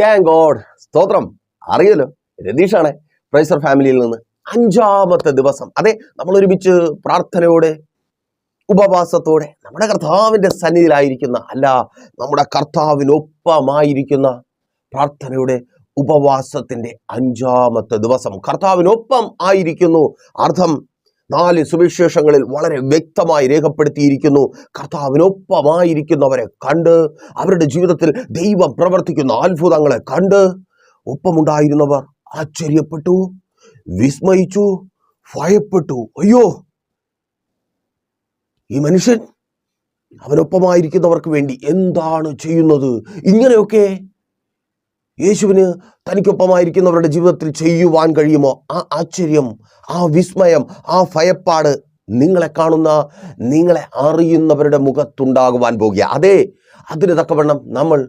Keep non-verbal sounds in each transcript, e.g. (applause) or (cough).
Thank God സ്തോത്രം. അറിയല്ലോ രതീഷാണ് പ്രൈസർ ഫാമിലിയിൽ നിന്ന് അഞ്ചാമത്തെ ദിവസം. അതെ നമ്മൾ ഒരുമിച്ച് പ്രാർത്ഥനയോടെ ഉപവാസത്തോടെ നമ്മുടെ കർത്താവിന്റെ സന്നിധിയിലായിരിക്കുന്ന അല്ല നമ്മുടെ കർത്താവിനൊപ്പമായിരിക്കുന്ന പ്രാർത്ഥനയുടെ ഉപവാസത്തിന്റെ അഞ്ചാമത്തെ ദിവസം. കർത്താവിനൊപ്പം ആയിരിക്കുന്നു. അർത്ഥം നാല് സുവിശേഷങ്ങളിൽ വളരെ വ്യക്തമായി രേഖപ്പെടുത്തിയിരിക്കുന്നു. കർത്താവിനൊപ്പമായിരിക്കുന്നവരെ കണ്ട് അവരുടെ ജീവിതത്തിൽ ദൈവം പ്രവർത്തിക്കുന്ന അത്ഭുതങ്ങളെ കണ്ട് ഒപ്പമുണ്ടായിരുന്നവർ ആശ്ചര്യപ്പെട്ടു വിസ്മയിച്ചു ഭയപ്പെട്ടു. അയ്യോ! ഈ മനുഷ്യൻ അവനൊപ്പമായിരിക്കുന്നവർക്ക് വേണ്ടി എന്താണ് ചെയ്യുന്നത്? ഇങ്ങനെയൊക്കെ യേശുവിന് തനിക്കൊപ്പമായിരിക്കുന്നവരുടെ ജീവിതത്തിൽ ചെയ്യുവാൻ കഴിയുമോ? ആ ആശ്ചര്യം ആ വിസ്മയം ആ ഭയപ്പാട് നിങ്ങളെ കാണുന്ന നിങ്ങളെ അറിയുന്നവരുടെ മുഖത്തുണ്ടാകുവാൻ പോകുക. അതെ അതിന് തക്കവണ്ണം നമ്മൾ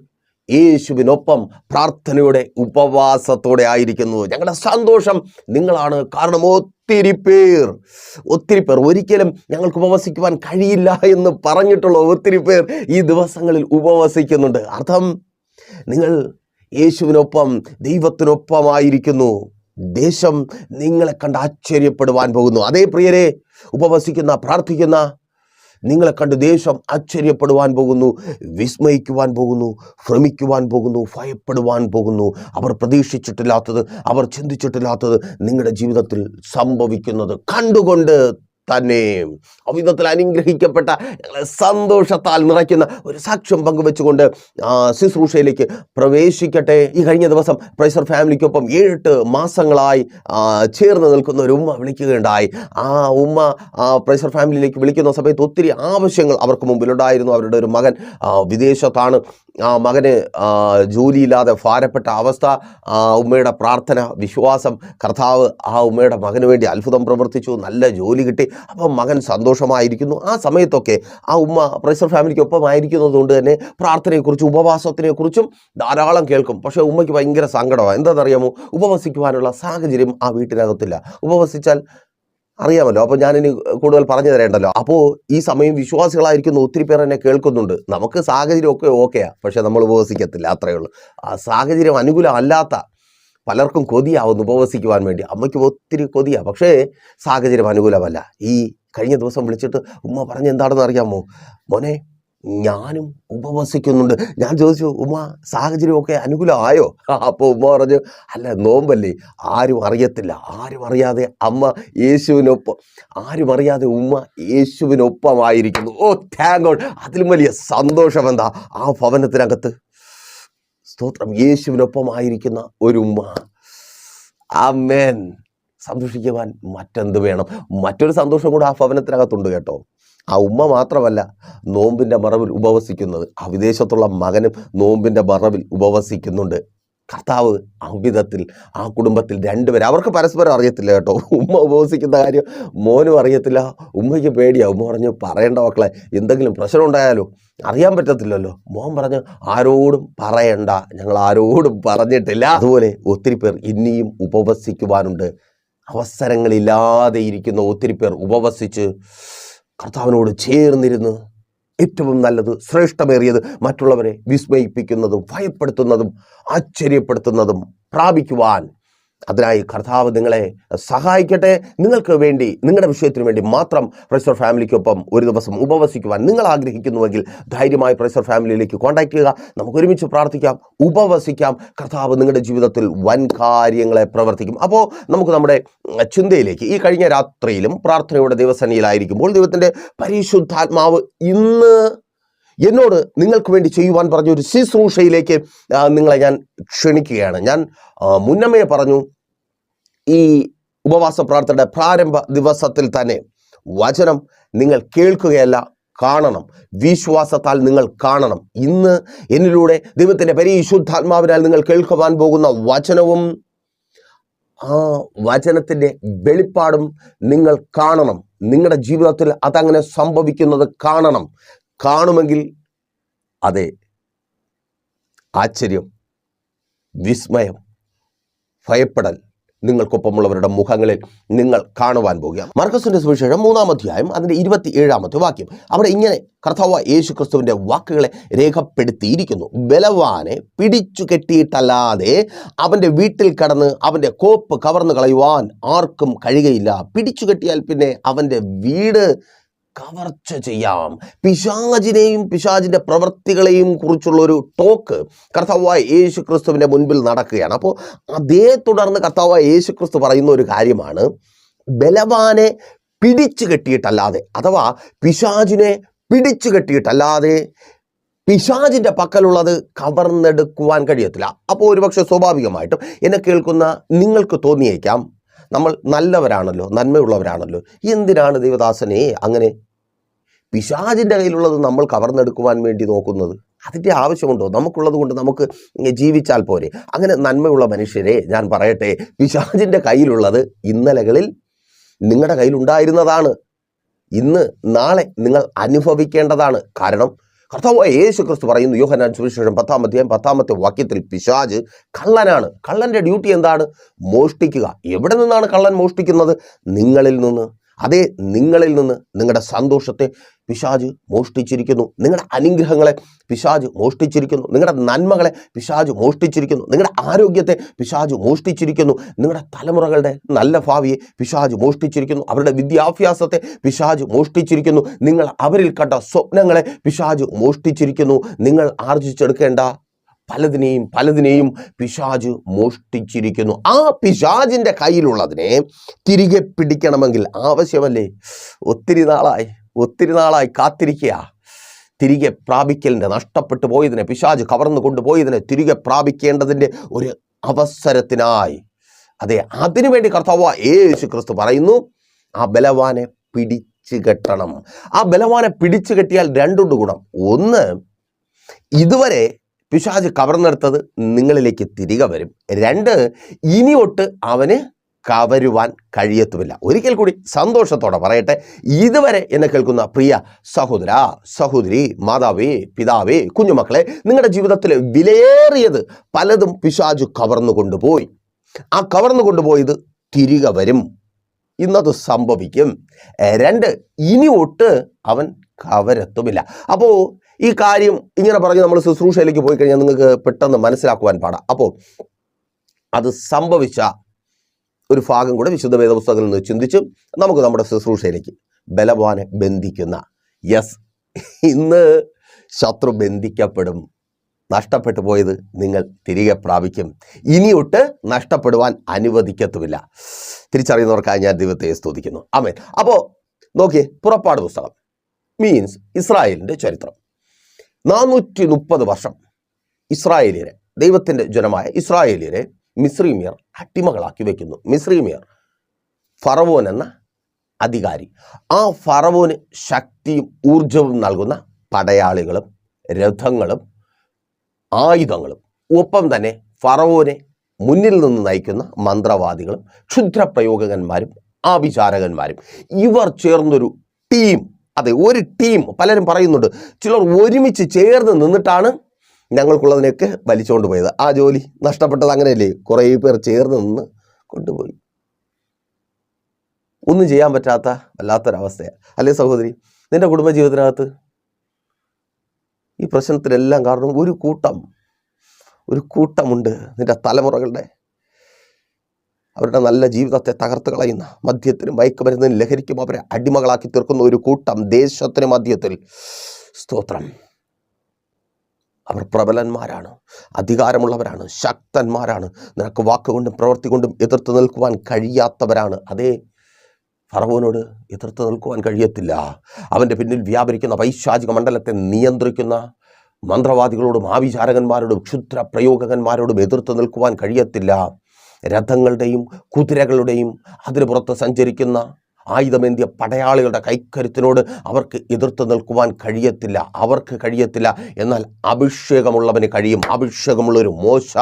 യേശുവിനൊപ്പം പ്രാർത്ഥനയുടെ ഉപവാസത്തോടെ ആയിരിക്കുന്നു. ഞങ്ങളുടെ സന്തോഷം നിങ്ങളാണ്. കാരണം ഒത്തിരി പേർ ഒത്തിരി പേർ ഒരിക്കലും ഞങ്ങൾക്ക് ഉപവസിക്കുവാൻ കഴിയില്ല എന്ന് പറഞ്ഞിട്ടുള്ള ഒത്തിരി പേർ ഈ ദിവസങ്ങളിൽ ഉപവസിക്കുന്നുണ്ട്. അർത്ഥം നിങ്ങൾ യേശുവിനൊപ്പം ദൈവത്തിനൊപ്പമായിരിക്കുന്നു. ദേശം നിങ്ങളെ കണ്ട് ആശ്ചര്യപ്പെടുവാൻ പോകുന്നു. അതേ പ്രിയരെ ഉപവസിക്കുന്ന പ്രാർത്ഥിക്കുന്ന നിങ്ങളെ കണ്ട് ദേശം ആശ്ചര്യപ്പെടുവാൻ പോകുന്നു വിസ്മയിക്കുവാൻ പോകുന്നു ഭ്രമിക്കുവാൻ പോകുന്നു ഭയപ്പെടുവാൻ പോകുന്നു. അവർ പ്രതീക്ഷിച്ചിട്ടില്ലാത്തത് അവർ ചിന്തിച്ചിട്ടില്ലാത്തത് നിങ്ങളുടെ ജീവിതത്തിൽ സംഭവിക്കുന്നത് കണ്ടുകൊണ്ട് തന്നെ. അവിധത്തിൽ അനുഗ്രഹിക്കപ്പെട്ട ഞങ്ങളെ സന്തോഷത്താൽ നിറയ്ക്കുന്ന ഒരു സാക്ഷ്യം പങ്കുവെച്ചുകൊണ്ട് ശുശ്രൂഷയിലേക്ക് പ്രവേശിക്കട്ടെ. ഈ കഴിഞ്ഞ ദിവസം പ്രൈസർ ഫാമിലിക്കൊപ്പം ഏഴെട്ട് മാസങ്ങളായി ചേർന്ന് നിൽക്കുന്ന ഒരു ഉമ്മ വിളിക്കുകയുണ്ടായി. ആ ഉമ്മ പ്രൈസർ ഫാമിലിയിലേക്ക് വിളിക്കുന്ന സമയത്ത് ഒത്തിരി ആവശ്യങ്ങൾ അവർക്ക് മുമ്പിലുണ്ടായിരുന്നു. അവരുടെ ഒരു മകൻ വിദേശത്താണ്. ആ മകന് ജോലിയില്ലാതെ ഭാരപ്പെട്ട അവസ്ഥ ആ ഉമ്മയുടെ പ്രാർത്ഥന വിശ്വാസം. കർത്താവ് ആ ഉമ്മയുടെ മകന് വേണ്ടി അത്ഭുതം പ്രവർത്തിച്ചു. നല്ല ജോലി കിട്ടി. അപ്പം മകൻ സന്തോഷമായിരിക്കുന്നു. ആ സമയത്തൊക്കെ ആ ഉമ്മ പ്രൈസർ ഫാമിലിക്കൊപ്പം ആയിരിക്കുന്നത് കൊണ്ട് തന്നെ പ്രാർത്ഥനയെക്കുറിച്ചും ഉപവാസത്തിനെക്കുറിച്ചും ധാരാളം കേൾക്കും. പക്ഷേ ഉമ്മയ്ക്ക് ഭയങ്കര സങ്കടമാണ്. എന്താണെന്നറിയാമോ? ഉപവസിക്കുവാനുള്ള സാഹചര്യം ആ വീട്ടിനകത്തില്ല. ഉപവസിച്ചാൽ അറിയാമല്ലോ. അപ്പോൾ ഞാനിനി കൂടുതൽ പറഞ്ഞു തരേണ്ടല്ലോ. അപ്പോൾ ഈ സമയം വിശ്വാസികളായിരിക്കുന്ന ഒത്തിരി പേർ എന്നെ കേൾക്കുന്നുണ്ട്. നമുക്ക് സാഹചര്യമൊക്കെ ഓക്കെയാണ് പക്ഷേ നമ്മൾ ഉപവസിക്കത്തില്ല. അത്രയേ ഉള്ളൂ. ആ സാഹചര്യം അനുകൂലമല്ലാത്ത പലർക്കും കൊതിയാവുന്നു ഉപവസിക്കുവാൻ വേണ്ടി. അമ്മയ്ക്ക് ഒത്തിരി കൊതിയാണ് പക്ഷേ സാഹചര്യം അനുകൂലമല്ല. ഈ കഴിഞ്ഞ ദിവസം വിളിച്ചിട്ട് ഉമ്മ പറഞ്ഞ എന്താണെന്ന് അറിയാമോ? മോനെ ഞാനും ഉപവസിക്കുന്നുണ്ട്. ഞാൻ ചോദിച്ചു ഉമ്മ സാഹചര്യമൊക്കെ അനുകൂലമായോ? (laughs) അപ്പോൾ ഉമ്മ പറഞ്ഞു അല്ല നോമ്പല്ലേ. ആരും അറിയത്തില്ല. ആരും അറിയാതെ അമ്മ യേശുവിനൊപ്പം ആരും അറിയാതെ ഉമ്മ യേശുവിനൊപ്പമായിരിക്കുന്നു. ഓ താങ്കോൾ അതിലും വലിയ സന്തോഷം എന്താ ആ ഭവനത്തിനകത്ത് സ്തോത്രം. യേശുവിനൊപ്പമായിരിക്കുന്ന ഒരു ഉമ്മ. സന്തോഷിക്കുവാൻ മറ്റെന്ത് വേണം? മറ്റൊരു സന്തോഷം കൂടെ ആ ഭവനത്തിനകത്തുണ്ട് കേട്ടോ. ആ ഉമ്മ മാത്രമല്ല നോമ്പിന്റെ മറവിൽ ഉപവസിക്കുന്നത് ആ വിദേശത്തുള്ള മകനും നോമ്പിന്റെ മറവിൽ ഉപവസിക്കുന്നുണ്ട്. കർത്താവ് അവിധത്തിൽ ആ കുടുംബത്തിൽ രണ്ടുപേരും. അവർക്ക് പരസ്പരം അറിയത്തില്ല കേട്ടോ. ഉമ്മ ഉപവസിക്കുന്ന കാര്യം മോനും അറിയത്തില്ല. ഉമ്മയ്ക്ക് പേടിയാ. ഉമ്മ പറഞ്ഞു പറയേണ്ട മക്കളെ എന്തെങ്കിലും പ്രശ്നം ഉണ്ടായാലോ? അറിയാൻ പറ്റത്തില്ലല്ലോ. മോൻ പറഞ്ഞു ആരോടും പറയണ്ട. ഞങ്ങൾ ആരോടും പറഞ്ഞിട്ടില്ല. അതുപോലെ ഒത്തിരി പേർ ഇനിയും ഉപവസിക്കുവാനുണ്ട്. അവസരങ്ങളില്ലാതെ ഇരിക്കുന്ന ഒത്തിരി പേർ ഉപവസിച്ച് കർത്താവിനോട് ചേർന്നിരുന്ന് ഏറ്റവും നല്ലത് ശ്രേഷ്ഠമേറിയത് മറ്റുള്ളവരെ വിസ്മയിപ്പിക്കുന്നതും ഭയപ്പെടുത്തുന്നതും ആശ്ചര്യപ്പെടുത്തുന്നതും പ്രാപിക്കുവാൻ അതിനായി കർത്താവ് നിങ്ങളെ സഹായിക്കട്ടെ. നിങ്ങൾക്ക് വേണ്ടി നിങ്ങളുടെ വിഷയത്തിന് വേണ്ടി മാത്രം പ്രൈസർ ഫാമിലിക്കൊപ്പം ഒരു ദിവസം ഉപവസിക്കുവാൻ നിങ്ങൾ ആഗ്രഹിക്കുന്നുവെങ്കിൽ ധൈര്യമായി പ്രൈസർ ഫാമിലിയിലേക്ക് കോൺടാക്ട് ചെയ്യുക. നമുക്ക് ഒരുമിച്ച് പ്രാർത്ഥിക്കാം ഉപവസിക്കാം. കർത്താവ് നിങ്ങളുടെ ജീവിതത്തിൽ വൻ കാര്യങ്ങളെ പ്രവർത്തിക്കും. അപ്പോൾ നമുക്ക് നമ്മുടെ ചിന്തയിലേക്ക് ഈ കഴിഞ്ഞ രാത്രിയിലും പ്രാർത്ഥനയുടെ ദിവസനിയിലായിരിക്കുമ്പോൾ ദൈവത്തിന്റെ പരിശുദ്ധാത്മാവ് ഇന്ന് എന്നോട് നിങ്ങൾക്ക് വേണ്ടി ചെയ്യുവാൻ പറഞ്ഞ ഒരു ശുശ്രൂഷയിലേക്ക് നിങ്ങളെ ഞാൻ ക്ഷണിക്കുകയാണ്. ഞാൻ മുന്നമ്മയെ മുന്നമേ പറഞ്ഞു ഈ ഉപവാസ പ്രാർത്ഥനയുടെ പ്രാരംഭ ദിവസത്തിൽ തന്നെ വചനം നിങ്ങൾ കേൾക്കുകയല്ല കാണണം. വിശ്വാസത്താൽ നിങ്ങൾ കാണണം. ഇന്ന് എന്നിലൂടെ ദൈവത്തിന്റെ പരിശുദ്ധാത്മാവിനാൽ നിങ്ങൾ കേൾക്കുവാൻ പോകുന്ന വചനവും ആ വചനത്തിന്റെ വെളിപ്പാടും നിങ്ങൾ കാണണം. നിങ്ങളുടെ ജീവിതത്തിൽ അതങ്ങനെ സംഭവിക്കുന്നത് കാണണം. കാണുമെങ്കിൽ അതെ ആശ്ചര്യം വിസ്മയം ഭയപ്പെടൽ നിങ്ങൾക്കൊപ്പമുള്ളവരുടെ മുഖങ്ങളിൽ നിങ്ങൾ കാണുവാൻ പോകുക മർക്കസിന്റെ സുവിശേഷം മൂന്നാം അധ്യായം അതിന്റെ ഇരുപത്തി ഏഴാമത്തെ വാക്യം. അവിടെ ഇങ്ങനെ കർത്താവ് യേശു ക്രിസ്തുവിന്റെ വാക്കുകളെ രേഖപ്പെടുത്തിയിരിക്കുന്നു. ബലവാനെ പിടിച്ചു കെട്ടിയിട്ടല്ലാതെ അവന്റെ വീട്ടിൽ കടന്ന് അവന്റെ കോപ്പ് കവർന്നു കളയുവാൻ ആർക്കും കഴിയുകയില്ല. പിടിച്ചു കെട്ടിയാൽ പിന്നെ അവന്റെ വീട് കവർച്ച ചെയ്യാം. പിശാചിനെയും പിശാചിന്റെ പ്രവൃത്തികളെയും കുറിച്ചുള്ള ഒരു ടോക്ക് കർത്താവായ യേശു ക്രിസ്തുവിന്റെ മുൻപിൽ നടക്കുകയാണ്. അപ്പോൾ അതേ തുടർന്ന് കർത്താവായ യേശു ക്രിസ്തു പറയുന്ന ഒരു കാര്യമാണ്. ബലവാനെ പിടിച്ചു കെട്ടിയിട്ടല്ലാതെ അഥവാ പിശാചിനെ പിടിച്ചു കെട്ടിയിട്ടല്ലാതെ പിശാചിന്റെ പക്കലുള്ളത് കവർന്നെടുക്കുവാൻ കഴിയത്തില്ല. അപ്പോൾ ഒരുപക്ഷെ സ്വാഭാവികമായിട്ടും എന്നെ കേൾക്കുന്ന നിങ്ങൾക്ക് തോന്നിയേക്കാം നമ്മൾ നല്ലവരാണല്ലോ നന്മയുള്ളവരാണല്ലോ. എന്തിനാണ് ദൈവദാസനെ അങ്ങനെ പിശാചിന്റെ കയ്യിലുള്ളത് നമ്മൾ കവർന്നെടുക്കുവാൻ വേണ്ടി നോക്കുന്നത്? അതിന്റെ ആവശ്യമുണ്ടോ? നമുക്കുള്ളത് കൊണ്ട് നമുക്ക് ജീവിച്ചാൽ പോരെ. അങ്ങനെ നന്മയുള്ള മനുഷ്യരെ ഞാൻ പറയട്ടെ പിശാചിന്റെ കയ്യിലുള്ളത് ഇന്നലകളിൽ നിങ്ങളുടെ കയ്യിലുണ്ടായിരുന്നതാണ്. ഇന്ന് നാളെ നിങ്ങൾ അനുഭവിക്കേണ്ടതാണ്. കാരണം കർത്താവ് യേശു ക്രിസ്തു പറയുന്നു യോഹനാൻ സുവിശേഷം പത്താം അധ്യായം പത്താമത്തെ വാക്യത്തിൽ പിശാജ് കള്ളനാണ്. കള്ളന്റെ ഡ്യൂട്ടി എന്താണ്? മോഷ്ടിക്കുക. എവിടെ നിന്നാണ് കള്ളൻ മോഷ്ടിക്കുന്നത്? നിങ്ങളിൽ നിന്ന്. അതെ നിങ്ങളിൽ നിന്ന് നിങ്ങളുടെ സന്തോഷത്തെ പിശാജ് മോഷ്ടിച്ചിരിക്കുന്നു. നിങ്ങളുടെ അനുഗ്രഹങ്ങളെ പിശാജ് മോഷ്ടിച്ചിരിക്കുന്നു. നിങ്ങളുടെ നന്മകളെ പിശാജ് മോഷ്ടിച്ചിരിക്കുന്നു. നിങ്ങളുടെ ആരോഗ്യത്തെ പിശാജ് മോഷ്ടിച്ചിരിക്കുന്നു. നിങ്ങളുടെ തലമുറകളുടെ നല്ല ഭാവിയെ പിശാജ് മോഷ്ടിച്ചിരിക്കുന്നു. അവരുടെ വിദ്യാഭ്യാസത്തെ പിശാജ് മോഷ്ടിച്ചിരിക്കുന്നു. നിങ്ങൾ അവരിൽ കണ്ട സ്വപ്നങ്ങളെ പിശാജ് മോഷ്ടിച്ചിരിക്കുന്നു. നിങ്ങൾ ആർജിച്ചെടുക്കേണ്ട പലതിനെയും പലതിനെയും പിശാജ് മോഷ്ടിച്ചിരിക്കുന്നു. ആ പിശാജിന്റെ കയ്യിലുള്ളതിനെ തിരികെ പിടിക്കണമെങ്കിൽ ആവശ്യമല്ലേ? ഒത്തിരി നാളായി ഒത്തിരി നാളായി കാത്തിരിക്കുക തിരികെ പ്രാപിക്കലിന്റെ നഷ്ടപ്പെട്ടു പോയതിനെ പിശാജ് കവർന്നു കൊണ്ടുപോയതിനെ തിരികെ പ്രാപിക്കേണ്ടതിന്റെ ഒരു അവസരത്തിനായി. അതെ അതിനുവേണ്ടി കർത്താവ് യേശു ക്രിസ്തു പറയുന്നു ആ ബലവാനെ പിടിച്ചു കെട്ടണം. ആ ബലവാനെ പിടിച്ചു കെട്ടിയാൽ രണ്ടുണ്ട് ഗുണം. ഒന്ന് ഇതുവരെ പിശാജ് കവർന്നെടുത്തത് നിങ്ങളിലേക്ക് തിരികെ വരും. രണ്ട് ഇനി ഒട്ട് അവന് കവരുവാൻ കഴിയത്തുമില്ല. ഒരിക്കൽ കൂടി സന്തോഷത്തോടെ പറയട്ടെ. ഇതുവരെ എന്നെ കേൾക്കുന്ന പ്രിയ സഹോദര സഹോദരി മാതാവേ പിതാവേ കുഞ്ഞുമക്കളെ നിങ്ങളുടെ ജീവിതത്തിൽ വിലയേറിയത് പലതും പിശാജ് കവർന്നു കൊണ്ടുപോയി. ആ കവർന്നു കൊണ്ടുപോയത് തിരികെ വരും. ഇന്നത് സംഭവിക്കും. രണ്ട് ഇനി ഒട്ട് അവൻ കവരത്തുമില്ല. അപ്പോൾ ഈ കാര്യം ഇങ്ങനെ പറഞ്ഞ് നമ്മൾ ശുശ്രൂഷയിലേക്ക് പോയി കഴിഞ്ഞാൽ നിങ്ങൾക്ക് പെട്ടെന്ന് മനസ്സിലാക്കുവാൻ പാടാം. അപ്പോൾ അത് സംഭവിച്ച ഒരു ഭാഗം കൂടെ വിശുദ്ധ വേദപുസ്തകത്തിൽ നിന്ന് ചിന്തിച്ച് നമുക്ക് നമ്മുടെ ശുശ്രൂഷയിലേക്ക് ബലവാനെ ബന്ധിക്കുന്ന. യെസ് ഇന്ന് ശത്രു ബന്ധിക്കപ്പെടും. നഷ്ടപ്പെട്ടു പോയത് നിങ്ങൾ തിരികെ പ്രാപിക്കും. ഇനിയൊട്ട് നഷ്ടപ്പെടുവാൻ അനുവദിക്കത്തുമില്ല. തിരിച്ചറിയുന്നവർക്കായി ഞാൻ ദൈവത്തെ സ്തുതിക്കുന്നു. ആമേൻ അപ്പോൾ നോക്കിയേ പുറപ്പാട് പുസ്തകം. മീൻസ് ഇസ്രായേലിന്റെ ചരിത്രം. നാനൂറ്റി മുപ്പത് വർഷം ഇസ്രായേലിയരെ ദൈവത്തിന്റെ ജനമായ ഇസ്രായേലിയരെ മിസ്രീമിയർ അട്ടിമകളാക്കി വെക്കുന്നു. മിസ്രീമിയർ ഫറവോൻ എന്ന അധികാരി. ആ ഫറവോന് ശക്തിയും ഊർജവും നൽകുന്ന പടയാളികളും രഥങ്ങളും ആയുധങ്ങളും ഒപ്പം തന്നെ ഫറവോനെ മുന്നിൽ നിന്ന് നയിക്കുന്ന മന്ത്രവാദികളും ക്ഷുദ്രപ്രയോഗകന്മാരും ആഭിചാരകന്മാരും ഇവർ ചേർന്നൊരു ടീം അതെ ഒരു ടീം പലരും പറയുന്നുണ്ട് ചിലർ ഒരുമിച്ച് ചേർന്ന് നിന്നിട്ടാണ് ഞങ്ങൾക്കുള്ളതിനെയൊക്കെ വലിച്ചുകൊണ്ട് പോയത്. ആ ജോലി നഷ്ടപ്പെട്ടത് അങ്ങനെയല്ലേ? കുറേ പേർ ചേർന്ന് നിന്ന് കൊണ്ടുപോയി. ഒന്നും ചെയ്യാൻ പറ്റാത്ത വല്ലാത്തൊരവസ്ഥയാണ്. അല്ലേ സഹോദരി? നിന്റെ കുടുംബജീവിതത്തിനകത്ത് ഈ പ്രശ്നത്തിനെല്ലാം കാരണം ഒരു കൂട്ടം ഒരു കൂട്ടമുണ്ട് നിന്റെ തലമുറകളുടെ അവരുടെ നല്ല ജീവിതത്തെ തകർത്ത് കളയുന്ന മദ്യത്തിനും മയക്കുമരുന്നിനും ലഹരിക്കും അവരെ അടിമകളാക്കി തീർക്കുന്ന ഒരു കൂട്ടം ദേശത്തിന് മദ്യത്തിൽ. സ്തോത്രം. അവർ പ്രബലന്മാരാണ് അധികാരമുള്ളവരാണ് ശക്തന്മാരാണ്. നിനക്ക് വാക്കുകൊണ്ടും പ്രവൃത്തി കൊണ്ടും എതിർത്ത് നിൽക്കുവാൻ കഴിയാത്തവരാണ്. അതേ ഫറവോനോട് എതിർത്ത് നിൽക്കുവാൻ കഴിയത്തില്ല. അവന്റെ പിന്നിൽ വ്യാപരിക്കുന്ന വൈശാചിക മണ്ഡലത്തെ നിയന്ത്രിക്കുന്ന മന്ത്രവാദികളോടും ആവിചാരകന്മാരോടും ക്ഷുദ്ര പ്രയോഗകന്മാരോടും എതിർത്ത് നിൽക്കുവാൻ കഴിയത്തില്ല. രഥങ്ങളുടെയും കുതിരകളുടെയും അതിന് പുറത്ത് സഞ്ചരിക്കുന്ന ആയുധമേന്തിയ പടയാളികളുടെ കൈക്കരുത്തിനോട് അവർക്ക് എതിർത്ത് നിൽക്കുവാൻ കഴിയത്തില്ല അവർക്ക് കഴിയത്തില്ല. എന്നാൽ അഭിഷേകമുള്ളവന് കഴിയും. അഭിഷേകമുള്ളൊരു മോശ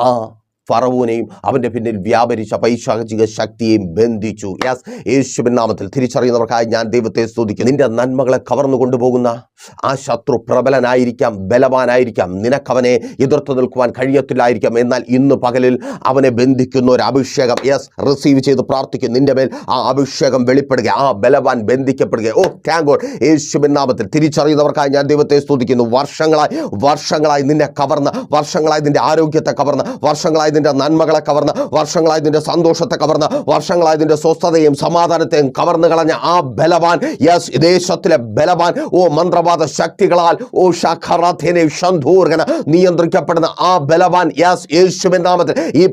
ആ ഫറവൂനെയും അവന്റെ പിന്നിൽ വ്യാപരിച്ച പൈശാചിക ശക്തിയെയും ബന്ധിച്ചു. യെസ് യേശുവിൻ നാമത്തിൽ തിരിച്ചറിയുന്നവർക്കായി ഞാൻ ദൈവത്തെ സ്തുതിക്കുന്നു. നിന്റെ നന്മകളെ കവർന്നു കൊണ്ടുപോകുന്ന ആ ശത്രു പ്രബലനായിരിക്കാം ബലവാനായിരിക്കാം. നിനക്കവനെ എതിർത്ത് നിൽക്കുവാൻ കഴിയത്തില്ലായിരിക്കാം. എന്നാൽ ഇന്ന് പകലിൽ അവനെ ബന്ധിക്കുന്ന ഒരു അഭിഷേകം. യെസ് റിസീവ് ചെയ്ത് പ്രാർത്ഥിക്കും. നിന്റെ മേൽ ആ അഭിഷേകം വെളിപ്പെടുക. ആ ബലവാൻ ബന്ധിക്കപ്പെടുക. ഓ താങ്ക് ഗോഡ് യേശുവിൻ നാമത്തിൽ തിരിച്ചറിയുന്നവർക്കായി ഞാൻ ദൈവത്തെ സ്തുതിക്കുന്നു. വർഷങ്ങളായി വർഷങ്ങളായി നിന്നെ കവർന്ന വർഷങ്ങളായി നിന്റെ ആരോഗ്യത്തെ കവർന്ന വർഷങ്ങളായി നിന്റെ നന്മകളെ കവർന്ന വർഷങ്ങളായി നിന്റെ സന്തോഷത്തെ കവർന്ന വർഷങ്ങളായി നിന്റെ സ്വസ്ഥതയും സമാധാനത്തെയും കവർന്നു കളഞ്ഞ ആ ബലവാൻ. യെസ് ദേശത്തിലെ ബലവാൻ. ഓ മന്ത്രവാദ ശക്തികളാൽ ഓ ഷഖറാഥേനെ നിയന്ത്രിക്കപ്പെടുന്ന ആ ബലവാൻ യേശു യേശുവിൻ നാമത്തിൽ. ഈ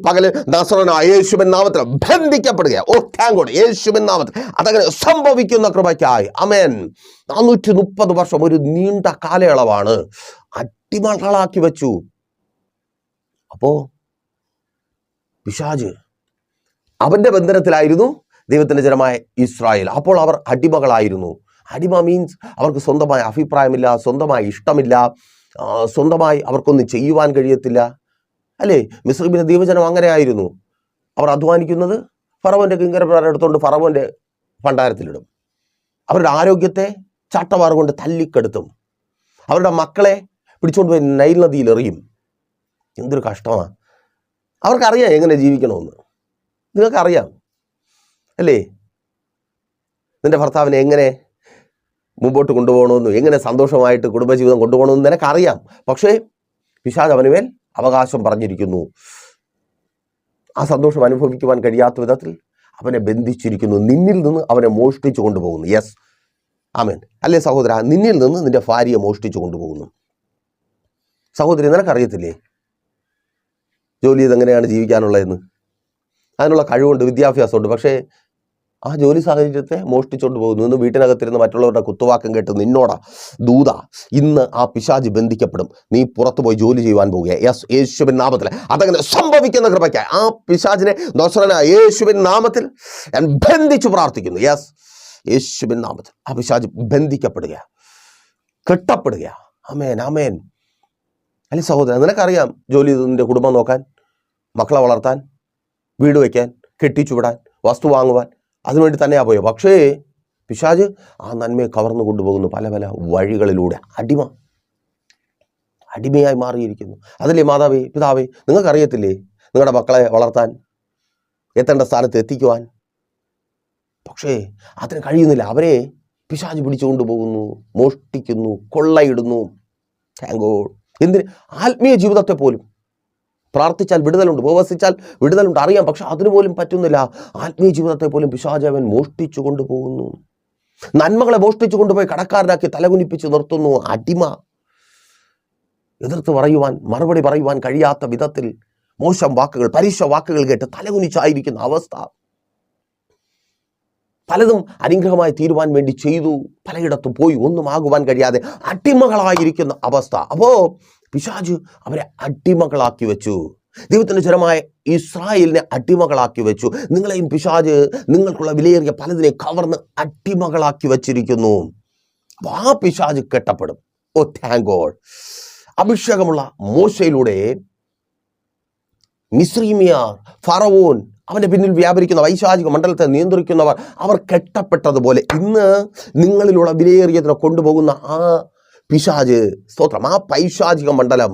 നസറന യേശുവിൻ നാമത്തിൽ ബന്ധിക്കപ്പെടുക ഓ ഗോഡ് യേശുവിൻ നാമത്തിൽ അതങ്ങനെ സംഭവിക്കുന്ന കൃപയ്ക്കായി. അമേൻ നാനൂറ്റി മുപ്പത് വർഷം ഒരു നീണ്ട കാലയളവാണ്. അട്ടിമകളാക്കി വെച്ചു. അപ്പോ പിശാജ് അവന്റെ ബന്ധനത്തിലായിരുന്നു ദൈവത്തിന്റെ ജനമായ ഇസ്രായേൽ. അപ്പോൾ അവർ അടിമകളായിരുന്നു. അടിമ മീൻസ് അവർക്ക് സ്വന്തമായ അഭിപ്രായമില്ല സ്വന്തമായി ഇഷ്ടമില്ല സ്വന്തമായി അവർക്കൊന്നും ചെയ്യുവാൻ കഴിയത്തില്ല. അല്ലേ? മിസ്ലിമിന്റെ ദൈവജനം അങ്ങനെ ആയിരുന്നു അവർ അധ്വാനിക്കുന്നത് ഫറവന്റെ കിങ്കരപ്രാരം എടുത്തുകൊണ്ട് ഫറവന്റെ ഭണ്ഡാരത്തിലിടും. അവരുടെ ആരോഗ്യത്തെ ചാട്ടവാറ് കൊണ്ട് തല്ലിക്കെടുത്തും. അവരുടെ മക്കളെ പിടിച്ചുകൊണ്ട് പോയി നൈൽ നദിയിൽ എറിയും. എന്തൊരു കഷ്ടമാണ് അവർക്കറിയാം എങ്ങനെ ജീവിക്കണമെന്ന്. നിങ്ങൾക്കറിയാം. അല്ലേ? നിന്റെ ഭർത്താവിനെ എങ്ങനെ മുമ്പോട്ട് കൊണ്ടുപോകണമെന്നും എങ്ങനെ സന്തോഷമായിട്ട് കുടുംബജീവിതം കൊണ്ടുപോകണമെന്നും നിനക്കറിയാം. പക്ഷേ പിശാജ് അവന് മേൽ അവകാശം പറഞ്ഞിരിക്കുന്നു. ആ സന്തോഷം അനുഭവിക്കുവാൻ കഴിയാത്ത വിധത്തിൽ അവനെ ബന്ധിച്ചിരിക്കുന്നു. നിന്നിൽ നിന്ന് അവനെ മോഷ്ടിച്ചു കൊണ്ടുപോകുന്നു. യെസ് ആമേൻ അല്ലേ സഹോദര? നിന്നിൽ നിന്ന് നിന്റെ ഭാര്യയെ മോഷ്ടിച്ചു കൊണ്ടുപോകുന്നു. സഹോദരി നിനക്കറിയത്തില്ലേ? ജോലി ചെയ്തെങ്ങനെയാണ് ജീവിക്കാനുള്ളതെന്ന്? അതിനുള്ള കഴിവുണ്ട് വിദ്യാഭ്യാസമുണ്ട്. പക്ഷേ ആ ജോലി സാഹചര്യത്തെ മോഷ്ടിച്ചുകൊണ്ട് പോകുന്നു. ഇന്ന് വീട്ടിനകത്തിരുന്ന് മറ്റുള്ളവരുടെ കുത്തുവാക്കം കേട്ട് നിന്നോടാ ദൂത ഇന്ന് ആ പിശാജ് ബന്ധിക്കപ്പെടും. നീ പുറത്തു പോയി ജോലി ചെയ്യുവാൻ പോവുക. യെസ് യേശുവിൻ നാമത്തിൽ. അതങ്ങനെ സംഭവിക്കുന്ന കൃപയ്ക്ക് ആ പിശാജിനെ നൊസറന യേശുവിൻ നാമത്തിൽ ഞാൻ ബന്ധിച്ചു പ്രാർത്ഥിക്കുന്നു. യെസ് യേശുവിൻ നാമത്തിൽ ആ പിശാജ് ബന്ധിക്കപ്പെടുക. കെട്ടപ്പെടുക. അമേൻ അമേൻ അല്ലെ സഹോദരൻ നിനക്കറിയാം ജോലി നിന്റെ കുടുംബം നോക്കാൻ മക്കളെ വളർത്താൻ വീട് വയ്ക്കാൻ കെട്ടിച്ചുവിടാൻ വസ്തു വാങ്ങുവാൻ അതിനുവേണ്ടി തന്നെയാണ് പോയോ. പക്ഷേ പിശാജ് ആ നന്മയെ കവർന്നു കൊണ്ടുപോകുന്നു പല പല വഴികളിലൂടെ. അടിമ. അടിമയായി മാറിയിരിക്കുന്നു. അതല്ലേ മാതാവേ പിതാവേ നിങ്ങൾക്കറിയത്തില്ലേ? നിങ്ങളുടെ മക്കളെ വളർത്താൻ എത്തേണ്ട സ്ഥാനത്ത് എത്തിക്കുവാൻ. പക്ഷേ അതിന് കഴിയുന്നില്ല. അവരെ പിശാജ് പിടിച്ചുകൊണ്ട് പോകുന്നു മോഷ്ടിക്കുന്നു കൊള്ളയിടുന്നു. താങ്ക് ഗോഡ് എന്തിന്? ആത്മീയ ജീവിതത്തെ പോലും പ്രാർത്ഥിച്ചാൽ വിടുതലുണ്ട് ഉപവസിച്ചാൽ വിടുതലുണ്ട് അറിയാം പക്ഷെ അതിനുപോലും പറ്റുന്നില്ല. ആത്മീയ ജീവിതത്തെ പോലും പിശാചവൻ മോഷ്ടിച്ചു കൊണ്ടുപോകുന്നു. നന്മകളെ മോഷ്ടിച്ചു കൊണ്ടുപോയി കടക്കാരനാക്കി തലകുനിപ്പിച്ച് നിർത്തുന്നു. അടിമ. എതിർത്ത് പറയുവാൻ മറുപടി പറയുവാൻ കഴിയാത്ത വിധത്തിൽ മോശം വാക്കുകൾ പരീക്ഷ വാക്കുകൾ കേട്ട് തലകുനിച്ചായിരിക്കുന്ന അവസ്ഥ. പലതും അനുഗ്രഹമായി തീരുവാൻ വേണ്ടി ചെയ്തു. പലയിടത്തും പോയി ഒന്നും ആകുവാൻ കഴിയാതെ അടിമകളായിരിക്കുന്ന അവസ്ഥ. അപ്പോ പിശാജ് അവരെ അടിമകളാക്കി വെച്ചു. ദൈവത്തിന്റെ ജനമായ ഇസ്രായേലിനെ അടിമകളാക്കി വെച്ചു. നിങ്ങളെയും പിശാജ് നിങ്ങൾക്കുള്ള വിലയേറിയ പലതിനെ കവർന്ന് അടിമകളാക്കി വച്ചിരിക്കുന്നു. അപ്പൊ ആ പിശാജ് കെട്ടപ്പെടും. ഓ താങ്ക് ഗോഡ് അഭിഷേകമുള്ള മോശയിലൂടെ മിശ്രീമിയാർ ഫറവോൻ അവന്റെ പിന്നിൽ വ്യാപരിക്കുന്ന വൈശാചിക മണ്ഡലത്തെ നിയന്ത്രിക്കുന്നവർ അവർ കെട്ടപ്പെട്ടതുപോലെ ഇന്ന് നിങ്ങളിലുള്ള വിലയേറിയതിനെ കൊണ്ടുപോകുന്ന ആ പിശാജ് സ്തോത്രം ആ പൈശാചിക മണ്ഡലം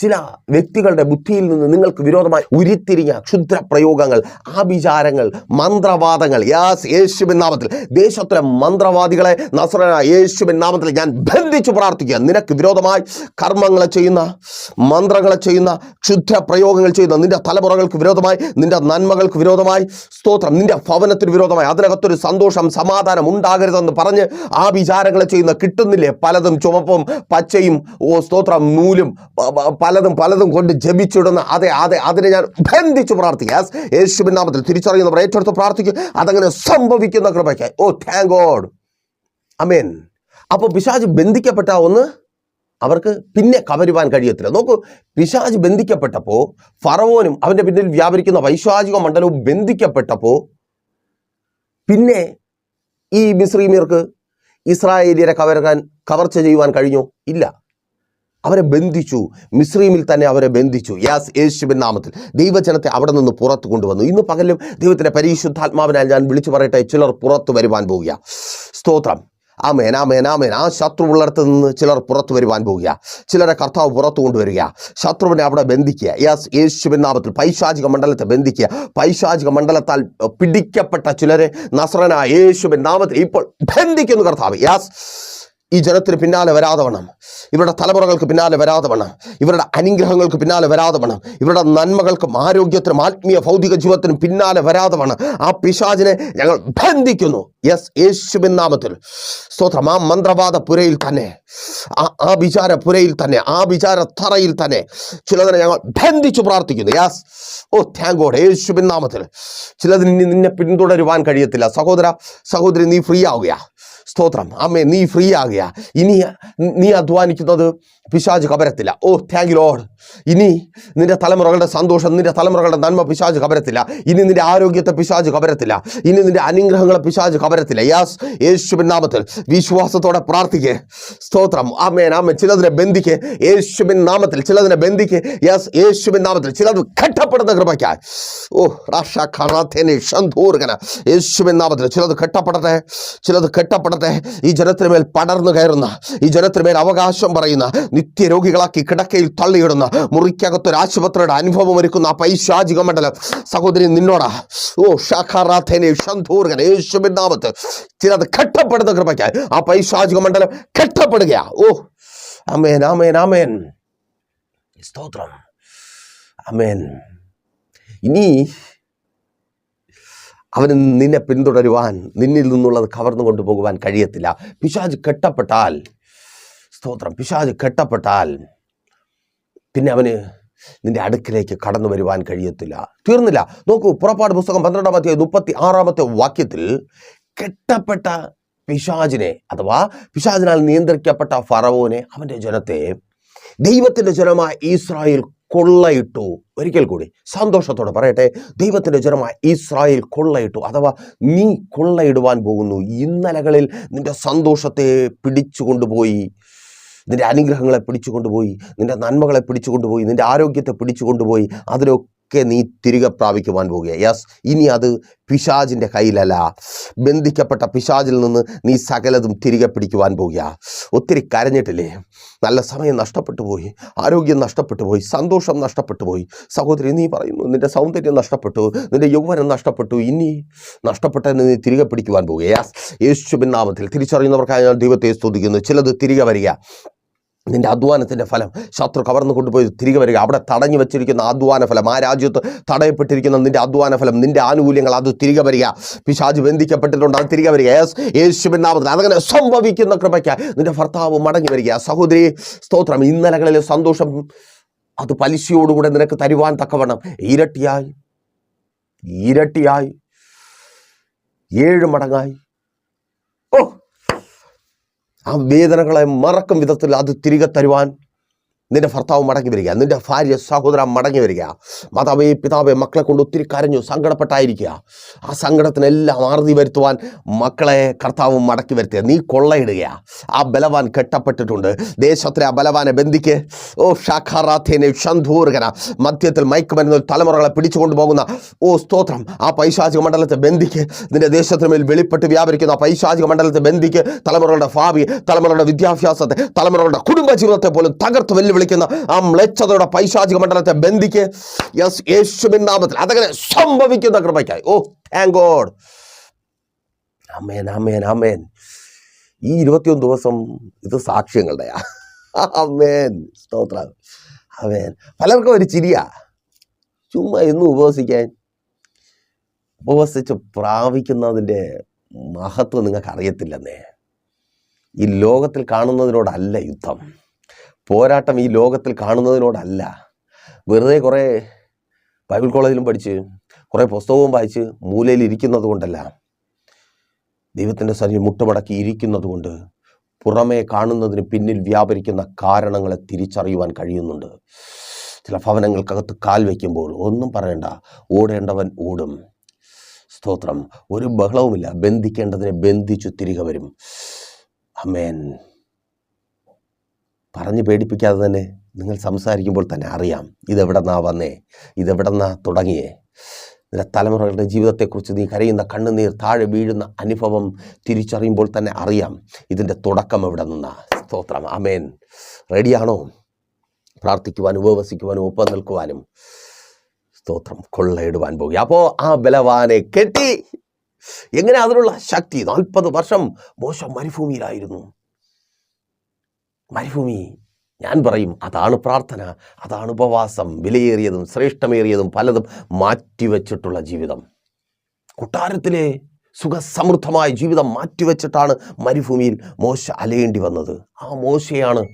ചില വ്യക്തികളുടെ ബുദ്ധിയിൽ നിന്ന് നിങ്ങൾക്ക് വിരോധമായി ഉരുത്തിരിഞ്ഞ ക്ഷുദ്ര പ്രയോഗങ്ങൾ ആഭിചാരങ്ങൾ മന്ത്രവാദങ്ങൾ. യാസ് യേശുവിൻ നാമത്തിൽ. ദേശത്തിലെ മന്ത്രവാദികളെ നസ്രന യേശുവിൻ നാമത്തിൽ ഞാൻ ബന്ധിച്ചു പ്രാർത്ഥിക്കുക. നിനക്ക് വിരോധമായി കർമ്മങ്ങളെ ചെയ്യുന്ന മന്ത്രങ്ങളെ ചെയ്യുന്ന ക്ഷുദ്ര പ്രയോഗങ്ങൾ ചെയ്യുന്ന നിന്റെ തലമുറകൾക്ക് വിരോധമായി നിന്റെ നന്മകൾക്ക് വിരോധമായി സ്തോത്രം നിന്റെ ഭവനത്തിന് വിരോധമായി അതിനകത്തൊരു സന്തോഷം സമാധാനം ഉണ്ടാകരുതെന്ന് പറഞ്ഞ് ആ വിചാരങ്ങളെ ചെയ്യുന്ന കിട്ടുന്നില്ലേ? പലതും ചുമപ്പും പച്ചയും ഓ സ്തോത്രം നൂലും പലതും പലതും കൊണ്ട് ജപിച്ചിടുന്ന അതെ അതെ അതിനെ ഞാൻ ബന്ധിച്ചു പ്രാർത്ഥിക്കുക Yes, യേശുവിൻ നാമത്തിൽ തിരിച്ചറിയുന്നവർ ഏറ്റെടുത്ത് പ്രാർത്ഥിക്കും. അതങ്ങനെ സംഭവിക്കുന്ന കൃപയ്ക്ക് ഓ താങ്ക് ഗോഡ് അമേൻ അപ്പോൾ പിശാജ് ബന്ധിക്കപ്പെട്ട ഒന്ന് അവർക്ക് പിന്നെ കവരുവാൻ കഴിയത്തില്ല. നോക്കൂ പിശാജ് ബന്ധിക്കപ്പെട്ടപ്പോൾ ഫറവോനും അവന്റെ പിന്നിൽ വ്യാപരിക്കുന്ന വൈശ്വാചിക മണ്ഡലവും ബന്ധിക്കപ്പെട്ടപ്പോൾ പിന്നെ ഈ മിശ്രീമിയർക്ക് ഇസ്രായേലിയരെ കവർക്കാൻ കവർച്ച ചെയ്യുവാൻ കഴിഞ്ഞോ? ഇല്ല. അവരെ ബന്ധിച്ചു. മിശ്രീമിൽ തന്നെ അവരെ ബന്ധിച്ചു. യാസ് യേശുബിൻ നാമത്തിൽ. ദൈവജനത്തെ അവിടെ നിന്ന് പുറത്ത് കൊണ്ടുവന്നു. ഇന്ന് പകലും ദൈവത്തിന്റെ പരിശുദ്ധാത്മാവിനാൽ ഞാൻ വിളിച്ചു പറയട്ടെ. ചിലർ പുറത്തു വരുവാൻ പോവുക സ്തോത്രം. ആമേൻ ആമേൻ ആമേൻ. ആ ശത്രുവുള്ളിടത്ത് നിന്ന് ചിലർ പുറത്തു വരുവാൻ പോവുക ചിലരെ കർത്താവ് പുറത്തു കൊണ്ടുവരിക. ശത്രുവിനെ അവിടെ ബന്ധിക്കുക. യാസ് യേശുവിൻ നാമത്തിൽ പൈശാചിക മണ്ഡലത്തെ ബന്ധിക്കുക. പൈശാചിക മണ്ഡലത്താൽ പിടിക്കപ്പെട്ട ചിലരെ നസ്രന യേശുവിൻ നാമത്തിൽ ഇപ്പോൾ ബന്ധിക്കുന്നു കർത്താവ്. യെസ് ഈ ജനത്തിന് പിന്നാലെ വരാതെ വേണം. ഇവരുടെ തലമുറകൾക്ക് പിന്നാലെ വരാതെ വേണം. ഇവരുടെ അനുഗ്രഹങ്ങൾക്ക് പിന്നാലെ വരാതെ വേണം. ഇവരുടെ നന്മകൾക്കും ആരോഗ്യത്തിനും ആത്മീയ ഭൗതിക ജീവിതത്തിനും പിന്നാലെ വരാതെ വേണം. ആ പിശാചിനെ ഞങ്ങൾ ബന്ധിക്കുന്നു. യെസ് യേശുവിൻ നാമത്തിൽ. സ്തോത്രം. ആ മന്ത്രവാദ പുരയിൽ തന്നെ ആ ആ വിചാര പുരയിൽ തന്നെ ആ വിചാര തറയിൽ തന്നെ ചിലതിനെ ഞങ്ങൾ ബന്ധിച്ചു പ്രാർത്ഥിക്കുന്നു. യാസ് ഓ താങ്ക് ഗോഡ് യേശുവിൻ നാമത്തിൽ. ചിലതിന് നിന്നെ പിന്തുടരുവാൻ കഴിയത്തില്ല. സഹോദര സഹോദരി നീ ഫ്രീ ആവുക സ്തോത്രം. അമ്മേ നീ ഫ്രീ ആകുക ഇനി നീ അധ്വാനിക്കുന്നത് പിശാജ് കബരത്തില്ല ഓ താങ്ക് യു ലോഡ് ഇനി നിന്റെ തലമുറകളുടെ സന്തോഷം നിന്റെ തലമുറകളുടെ നന്മ പിശാജ് കബരത്തില്ല ഇനി നിന്റെ ആരോഗ്യത്തെ പിശാജ് കബരത്തില്ല ഇനി നിന്റെ അനുഗ്രഹങ്ങളെ പിശാജ് കബരത്തില്ല യാസ് നാമത്തിൽ വിശ്വാസത്തോടെ പ്രാർത്ഥിക്കേ. സ്തോത്രം. ആമേൻ ആമേൻ. ചിലതിനെ ബന്ധിക്ക്. യേശുവിൻ നാമത്തിൽ ചിലതിനെ ബന്ധിക്ക്. യാസ് യേശുവിൻ നാമത്തിൽ ചിലത് ഘട്ടപ്പെടുന്ന കൃപയ്ക്കായി. ഓ റാഷ യേശുവിൻ നാമത്തിൽ ചിലത് ഘട്ടപ്പെടട്ടെ ചിലത് കെട്ടപ്പെടട്ടെ. ഈ ജനത്തിന് മേൽ പടർന്നു കയറുന്ന ഈ ജനത്തിന് മേൽ അവകാശം പറയുന്ന നിത്യരോഗികളാക്കി കിടക്കയിൽ തള്ളിയിടുന്ന മുറിക്കകത്തൊരു ആശുപത്രിയുടെ അനുഭവം ഒരുക്കുന്ന ആ പൈശാചിക മണ്ഡലം സഹോദരി നിന്നോടാ. ഓ ഷാഖാറാഥേനെ ഷന്ധൂർഗൻ യേശുവിൻ നാമത്തിൽ ചിലത് കെട്ടപ്പെടുന്ന കൃപയ്ക്കായി. ആ പൈശാചിക മണ്ഡലം കെട്ടപ്പെടുകയാ ഓ അമേൻ അമേൻ അമേൻ സ്തോത്രം. അമേൻ ഇനി അവന് നിന്നെ പിന്തുടരുവാൻ നിന്നിൽ നിന്നുള്ളത് കവർന്നു കൊണ്ടുപോകുവാൻ കഴിയത്തില്ല. പിശാജ് കെട്ടപ്പെട്ടാൽ സ്തോത്രം പിശാജ് കെട്ടപ്പെട്ടാൽ പിന്നെ അവന് നിന്റെ അടുക്കിലേക്ക് കടന്നു വരുവാൻ കഴിയത്തില്ല. തീർന്നില്ല. നോക്കൂ പുറപ്പാട് പുസ്തകം പന്ത്രണ്ടാമത്തെ മുപ്പത്തി ആറാമത്തെ വാക്യത്തിൽ കെട്ടപ്പെട്ട പിശാജിനെ അഥവാ പിശാജിനാൽ നിയന്ത്രിക്കപ്പെട്ട ഫറവോനെ അവന്റെ ജനത്തെ ദൈവത്തിന്റെ ജനമായ ഇസ്രായേൽ കൊള്ളയിട്ടു. ഒരിക്കൽ കൂടി സന്തോഷത്തോടെ പറയട്ടെ. ദൈവത്തിന്റെ ജനമായ ഇസ്രായേൽ കൊള്ളയിട്ടു അഥവാ നീ കൊള്ളയിടുവാൻ പോകുന്നു. ഇന്നലകളിൽ നിന്റെ സന്തോഷത്തെ പിടിച്ചു കൊണ്ടുപോയി നിന്റെ അനുഗ്രഹങ്ങളെ പിടിച്ചു കൊണ്ടുപോയി നിന്റെ നന്മകളെ പിടിച്ചു കൊണ്ടുപോയി നിന്റെ ആരോഗ്യത്തെ പിടിച്ചു കൊണ്ടുപോയി അതിലൊക്കെ നീ തിരികെ പ്രാപിക്കുവാൻ പോവുക യെസ് ഇനി അത് പിശാജിന്റെ കയ്യിലല്ല. ബന്ധിക്കപ്പെട്ട പിശാജിൽ നിന്ന് നീ സകലതും തിരികെ പിടിക്കുവാൻ പോവുക ഒത്തിരി കരഞ്ഞിട്ടില്ലേ? നല്ല സമയം നഷ്ടപ്പെട്ടു പോയി. ആരോഗ്യം നഷ്ടപ്പെട്ടു പോയി. സന്തോഷം നഷ്ടപ്പെട്ടു പോയി. സഹോദരി നീ പറയുന്നു നിന്റെ സൗന്ദര്യം നഷ്ടപ്പെട്ടു. നിന്റെ യൗവനം നഷ്ടപ്പെട്ടു. ഇനി നഷ്ടപ്പെട്ടതിന് നീ തിരികെ പിടിക്കുവാൻ പോവുക യെസ് യേശുബിൻ നാമത്തിൽ തിരിച്ചറിയുന്നവർക്കായി ഞാൻ ദൈവത്തെ സ്തുതിക്കുന്നു. ചിലത് തിരികെ വരിക. നിന്റെ അധ്വാനത്തിന്റെ ഫലം ശത്രു കവർന്നു കൊണ്ടുപോയി തിരികെ വരിക. അവിടെ തടഞ്ഞു വെച്ചിരിക്കുന്ന അധ്വാന ഫലം ആ രാജ്യത്ത് തടയപ്പെട്ടിരിക്കുന്ന നിന്റെ അധ്വാന ഫലം നിന്റെ ആനുകൂല്യങ്ങൾ അത് തിരികെ വരിക. പിശാജ് ബന്ധിക്കപ്പെട്ടിട്ടുണ്ട് അത് തിരികെ വരിക. യേശുവിൻ നാമത്തിൽ അതങ്ങനെ സംഭവിക്കുന്ന കൃപയ്ക്ക് നിന്റെ ഭർത്താവ് മടങ്ങി വരിക. സഹോദരി സ്തോത്രം. ഇന്നലകളിലെ സന്തോഷം അത് പലിശയോടുകൂടെ നിനക്ക് തരുവാൻ തക്കവണ്ണം. ഇരട്ടിയായി ഇരട്ടിയായി ഏഴ് മടങ്ങായി. ആ വേദനകളെ മറക്കും വിധത്തിൽ അത് തിരികെ തരുവാൻ നിന്റെ ഭർത്താവ് മടങ്ങി വരിക നിന്റെ ഭാര്യ സഹോദര മടങ്ങി വരിക. മാതാവേ പിതാവേ മക്കളെ കൊണ്ട് ഒത്തിരി കരഞ്ഞു സങ്കടപ്പെട്ടായിരിക്കുക. ആ സങ്കടത്തിനെല്ലാം ആർതി വരുത്തുവാൻ മക്കളെ കർത്താവ് മടക്കി വരുത്തുക നീ കൊള്ളയിടുക ആ ബലവാൻ കെട്ടപ്പെട്ടിട്ടുണ്ട്. ദേശത്തിലെ ആ ബലവാനെ ബന്ധിക്ക്. ഓ ഷാഖാറാത്തേനെ ഷന്ധൂർഗന മധ്യത്തിൽ മയക്കുമരുന്ന് തലമുറകളെ പിടിച്ചുകൊണ്ടു പോകുന്ന. ഓ സ്തോത്രം. ആ പൈശാചിക മണ്ഡലത്തെ ബന്ധിക്ക്. നിന്റെ ദേശത്തിന് മേൽ വെളിപ്പെട്ട് വ്യാപരിക്കുന്ന ആ പൈശാചിക മണ്ഡലത്തെ ബന്ധിക്ക്. തലമുറകളുടെ ഭാവി തലമുറകളുടെ വിദ്യാഭ്യാസത്തെ തലമുറകളുടെ കുടുംബ ജീവിതത്തെ പോലും തകർത്ത് വെല്ലുവിളിക്കുന്ന ആ മ്ലച്ഛതയുടെ പൈശാചിക മണ്ഡലത്തെ ബന്ധിക്ക് യെസ് യേശുവിൻ നാമത്തിൽ. അതങ്ങനെ സംഭവിക്കുന്ന കൃപയ്ക്കായി. ഓ താങ്ക് അമേൻ അമേൻ അമേൻ ഈ ഇരുപത്തിയൊന്ന് ദിവസം ഇത് സാക്ഷ്യങ്ങളുടെയാ അമേൻ സ്തോത്രം. അമേൻ പലർക്കും ഒരു ചിരിയാ. ചുമ്മാ എന്നും ഉപവസിക്കാൻ. ഉപവസിച്ച് പ്രാപിക്കുന്നതിന്റെ മഹത്വം നിങ്ങൾക്ക് അറിയത്തില്ലെന്നേ ഈ ലോകത്തിൽ കാണുന്നതിനോടല്ല യുദ്ധം. പോരാട്ടം ഈ ലോകത്തിൽ കാണുന്നതിനോടല്ല. വെറുതെ കുറേ ബൈബിൾ കോളേജിലും പഠിച്ച് കുറേ പുസ്തകവും വായിച്ച് മൂലയിൽ ഇരിക്കുന്നത് കൊണ്ടല്ല. ദൈവത്തിന്റെ സന്നിധി മുട്ടുമടക്കി ഇരിക്കുന്നത് കൊണ്ട് പുറമേ കാണുന്നതിന് പിന്നിൽ വ്യാപരിക്കുന്ന കാരണങ്ങളെ തിരിച്ചറിയുവാൻ കഴിയുന്നുണ്ട്. ചില ഭവനങ്ങൾക്കകത്ത് കാൽ വയ്ക്കുമ്പോൾ ഒന്നും പറയണ്ട. ഓടേണ്ടവൻ ഓടും. സ്തോത്രം. ഒരു ബഹളവുമില്ല. ബന്ധിക്കേണ്ടതിനെ ബന്ധിച്ചു തിരികെ വരും. അമേൻ പറഞ്ഞ് പേടിപ്പിക്കാതെ തന്നെ നിങ്ങൾ സംസാരിക്കുമ്പോൾ തന്നെ അറിയാം ഇതെവിടെ നിന്നാ വന്നേ? ഇതെവിടെ നിന്നാ തുടങ്ങിയേ? നിന്റെ തലമുറകളുടെ ജീവിതത്തെക്കുറിച്ച് നീ കരയുന്ന കണ്ണുനീർ താഴെ വീഴുന്ന അനുഭവം തിരിച്ചറിയുമ്പോൾ തന്നെ അറിയാം ഇതിന്റെ തുടക്കം എവിടെ നിന്നാ. സ്തോത്രം. അമേൻ റെഡിയാണോ? പ്രാർത്ഥിക്കുവാനും ഉപവസിക്കുവാനും ഒപ്പം നിൽക്കുവാനും. സ്തോത്രം. കൊള്ളയിടുവാൻ പോകുക. അപ്പോൾ ആ ബലവാനെ കെട്ടി. എങ്ങനെ അതിനുള്ള ശക്തി? നാൽപ്പത് വർഷം മോശം മരുഭൂമിയിലായിരുന്നു. മരുഭൂമി. ഞാൻ പറയും അതാണ് പ്രാർത്ഥന അതാണ് ഉപവാസം. വിലയേറിയതും ശ്രേഷ്ഠമേറിയതും പലതും മാറ്റിവെച്ചിട്ടുള്ള ജീവിതം. കൊട്ടാരത്തിലെ സുഖസമൃദ്ധമായ ജീവിതം മാറ്റിവെച്ചിട്ടാണ് മരുഭൂമിയിൽ മോശ അലയേണ്ടി വന്നത്. ആ മോശയാണ്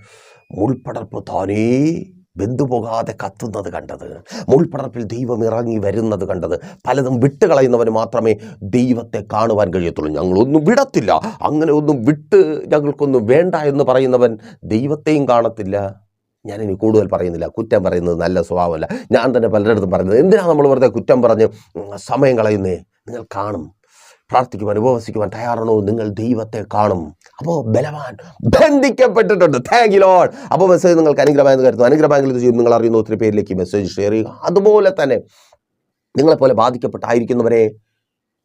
മുൾപ്പടർപ്പ് താനേ. ബന്ധുപോകാതെ കത്തുന്നത് കണ്ടത് മുൾപ്പടർപ്പിൽ ദൈവം ഇറങ്ങി വരുന്നത് കണ്ടത് പലതും വിട്ടുകളയുന്നവന് മാത്രമേ ദൈവത്തെ കാണുവാൻ കഴിയത്തുള്ളൂ. ഞങ്ങളൊന്നും വിടത്തില്ല. അങ്ങനെ ഒന്നും വിട്ട് ഞങ്ങൾക്കൊന്നും വേണ്ട എന്ന് പറയുന്നവൻ ദൈവത്തെയും കാണത്തില്ല. ഞാനിനി കൂടുതൽ പറയുന്നില്ല. കുറ്റം പറയുന്നത് നല്ല സ്വഭാവമല്ല. ഞാൻ തന്നെ പലരിടത്തും പറയുന്നത് എന്തിനാണ് നമ്മൾ വെറുതെ കുറ്റം പറഞ്ഞ് സമയം കളയുന്നേ? നിങ്ങൾ കാണും. പ്രാർത്ഥിക്കുവാൻ ഉപവസിക്കുവാൻ തയ്യാറാണോ? നിങ്ങൾ ദൈവത്തെ കാണും. അപ്പോൾ ബലവാൻ ബന്ധിക്കപ്പെട്ടിട്ടുണ്ട്. താങ്ക് യു ലോഡ് അപ്പോൾ മെസ്സേജ് നിങ്ങൾക്ക് അനുഗ്രഹമായെന്ന് കരുതുന്നു. അനുഗ്രഹമായെങ്കിൽ ഇത് ചെയ്യും നിങ്ങൾ അറിയുന്ന ഒത്തിരി പേരിലേക്ക് മെസ്സേജ് ഷെയർ ചെയ്യുക. അതുപോലെ തന്നെ നിങ്ങളെപ്പോലെ ബാധിക്കപ്പെട്ടായിരിക്കുന്നവരെ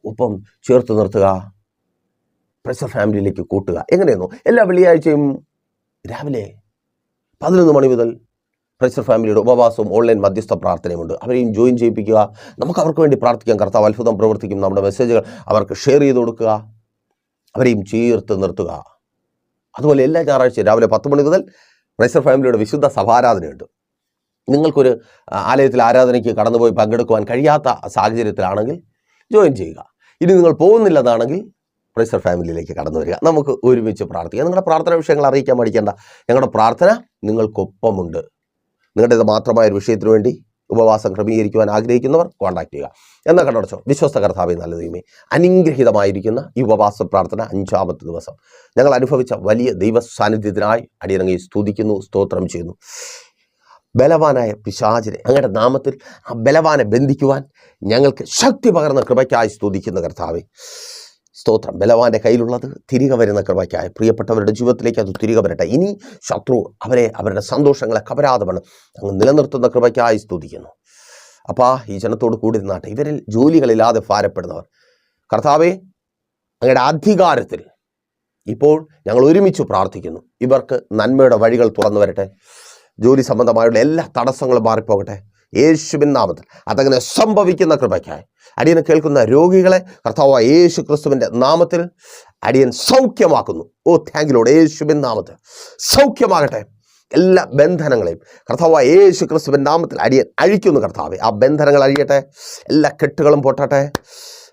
ഒപ്പം ചേർത്ത് നിർത്തുക. പ്രഷർ ഫാമിലിയിലേക്ക് കൂട്ടുക. എങ്ങനെയെന്നോ? എല്ലാ വെള്ളിയാഴ്ചയും രാവിലെ പതിനൊന്ന് മണി മുതൽ പ്രഷർ ഫാമിലിയുടെ ഉപവാസവും ഓൺലൈൻ മധ്യസ്ഥ പ്രാർത്ഥനയുമുണ്ട്. അവരെയും ജോയിൻ ചെയ്യിപ്പിക്കുക. നമുക്ക് അവർക്ക് വേണ്ടി പ്രാർത്ഥിക്കാം. കർത്താവ് അത്ഭുതം പ്രവർത്തിക്കും. നമ്മുടെ മെസ്സേജുകൾ അവർക്ക് ഷെയർ ചെയ്ത് കൊടുക്കുക. അവരെയും ചേർത്ത് നിർത്തുക. അതുപോലെ എല്ലാ ഞായറാഴ്ചയും രാവിലെ പത്ത് മണി മുതൽ പ്രൈസർ ഫാമിലിയുടെ വിശുദ്ധ സഭാരാധനയുണ്ട്. നിങ്ങൾക്കൊരു ആലയത്തിൽ ആരാധനയ്ക്ക് കടന്നുപോയി പങ്കെടുക്കുവാൻ കഴിയാത്ത സാഹചര്യത്തിലാണെങ്കിൽ ജോയിൻ ചെയ്യുക. ഇനി നിങ്ങൾ പോകുന്നില്ലെന്നാണെങ്കിൽ പ്രൈസർ ഫാമിലിയിലേക്ക് കടന്നു വരിക. നമുക്ക് ഒരുമിച്ച് പ്രാർത്ഥിക്കാം. നിങ്ങളുടെ പ്രാർത്ഥന വിഷയങ്ങൾ അറിയിക്കാൻ പഠിക്കേണ്ട ഞങ്ങളുടെ പ്രാർത്ഥന നിങ്ങൾക്കൊപ്പമുണ്ട്. നിങ്ങളുടേത് മാത്രമായ ഒരു വിഷയത്തിനു വേണ്ടി ഉപവാസം ക്രമീകരിക്കുവാൻ ആഗ്രഹിക്കുന്നവർ കോൺടാക്ട് ചെയ്യുക. എന്നാൽ കണ്ടടച്ചോ വിശ്വസ്ത കർത്താവെ നല്ല ദൈവമേ അനുഗ്രഹീതമായിരിക്കുന്ന ഈ ഉപവാസ പ്രാർത്ഥന അഞ്ചാമത്തെ ദിവസം. ഞങ്ങൾ അനുഭവിച്ച വലിയ ദൈവ സാന്നിധ്യത്തിനായി അടിയറങ്ങി സ്തുതിക്കുന്നു സ്തോത്രം ചെയ്യുന്നു. ബലവാനായ പിശാചിനെ അങ്ങയുടെ നാമത്തിൽ ആ ബലവാനെ ബന്ധിക്കുവാൻ ഞങ്ങൾക്ക് ശക്തി പകർന്ന കൃപയ്ക്കായി സ്തുതിക്കുന്ന കർത്താവെ. സ്തോത്രം. ബലവാന്റെ കയ്യിലുള്ളത് തിരികെ വരുന്ന കൃപയ്ക്കായി. പ്രിയപ്പെട്ടവരുടെ ജീവിതത്തിലേക്ക് അത് തിരികെ വരട്ടെ. ഇനി ശത്രു അവരെ അവരുടെ സന്തോഷങ്ങളെ കവരാതെ വേണം അങ്ങ് നിലനിർത്തുന്ന കൃപയ്ക്കായി സ്തുതിക്കുന്നു. അപ്പാ ഈ ജനത്തോട് കൂടി നിന്നാട്ടെ. ഇവരിൽ ജോലികളില്ലാതെ ഭാരപ്പെടുന്നവർ. കർത്താവെ അങ്ങയുടെ അധികാരത്തിൽ ഇപ്പോൾ ഞങ്ങൾ ഒരുമിച്ച് പ്രാർത്ഥിക്കുന്നു. ഇവർക്ക് നന്മയുടെ വഴികൾ തുറന്നു വരട്ടെ. ജോലി സംബന്ധമായുള്ള എല്ലാ തടസ്സങ്ങളും മാറിപ്പോകട്ടെ. യേശുവിൻ നാമത്തിൽ അതങ്ങനെ സംഭവിക്കുന്ന കൃപയ്ക്കായി. അടിയനെ കേൾക്കുന്ന രോഗികളെ കർത്താവ് യേശു ക്രിസ്തുവിന്റെ നാമത്തിൽ അടിയൻ സൗഖ്യമാക്കുന്നു. ഓ താങ്കിലോട് യേശുവിൻ നാമത്തിൽ സൗഖ്യമാകട്ടെ. എല്ലാ ബന്ധനങ്ങളെയും കർത്താവ് യേശു ക്രിസ്തുവിൻ നാമത്തിൽ അടിയൻ അഴിക്കുന്നു കർത്താവെ. ആ ബന്ധനങ്ങൾ അഴിയട്ടെ. എല്ലാ കെട്ടുകളും പൊട്ടട്ടെ.